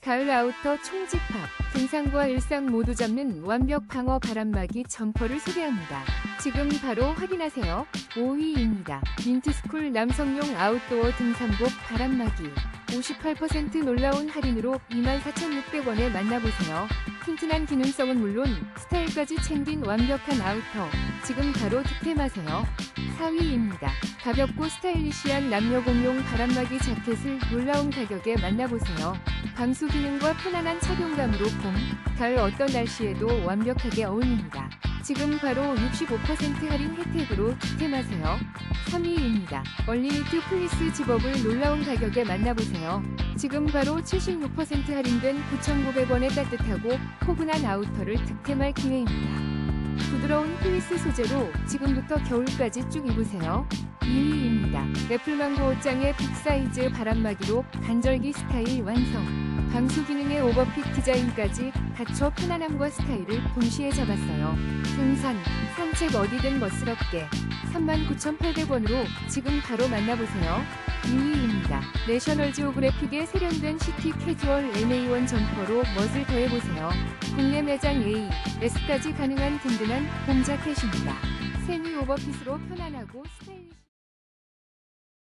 가을 아우터 총집합, 등산과 일상 모두 잡는 완벽 방어 바람막이 점퍼를 소개합니다. 지금 바로 확인하세요. 5위입니다. 민트스쿨 남성용 아웃도어 등산복 바람막이. 58% 놀라운 할인으로 24,600원에 만나보세요. 튼튼한 기능성은 물론 스타일까지 챙긴 완벽한 아우터. 지금 바로 득템하세요. 4위입니다. 가볍고 스타일리시한 남녀 공용 바람막이 자켓을 놀라운 가격에 만나보세요. 방수 기능과 편안한 착용감으로 봄, 가을 어떤 날씨에도 완벽하게 어울립니다. 지금 바로 65% 할인 혜택으로 득템하세요. 3위입니다. 얼리미트 플리스 집업을 놀라운 가격에 만나보세요. 지금 바로 76% 할인된 9,900원에 따뜻하고 포근한 아우터를 득템할 기회입니다. 부드러운 플리스 소재로 지금부터 겨울까지 쭉 입으세요. 2위입니다. 애플망고 옷장의 빅사이즈 바람막이로 간절기 스타일 완성. 방수 기능의 오버핏 디자인까지 갖춰 편안함과 스타일을 동시에 잡았어요. 등산, 산책 어디든 멋스럽게 39,800원으로 지금 바로 만나보세요. 2위입니다. 내셔널 지오그래픽에 세련된 시티 캐주얼 MA1 점퍼로 멋을 더해보세요. 국내 매장 A, S까지 가능한 든든한 봄 자켓입니다. 세미 오버핏으로 편안하고 스타일리시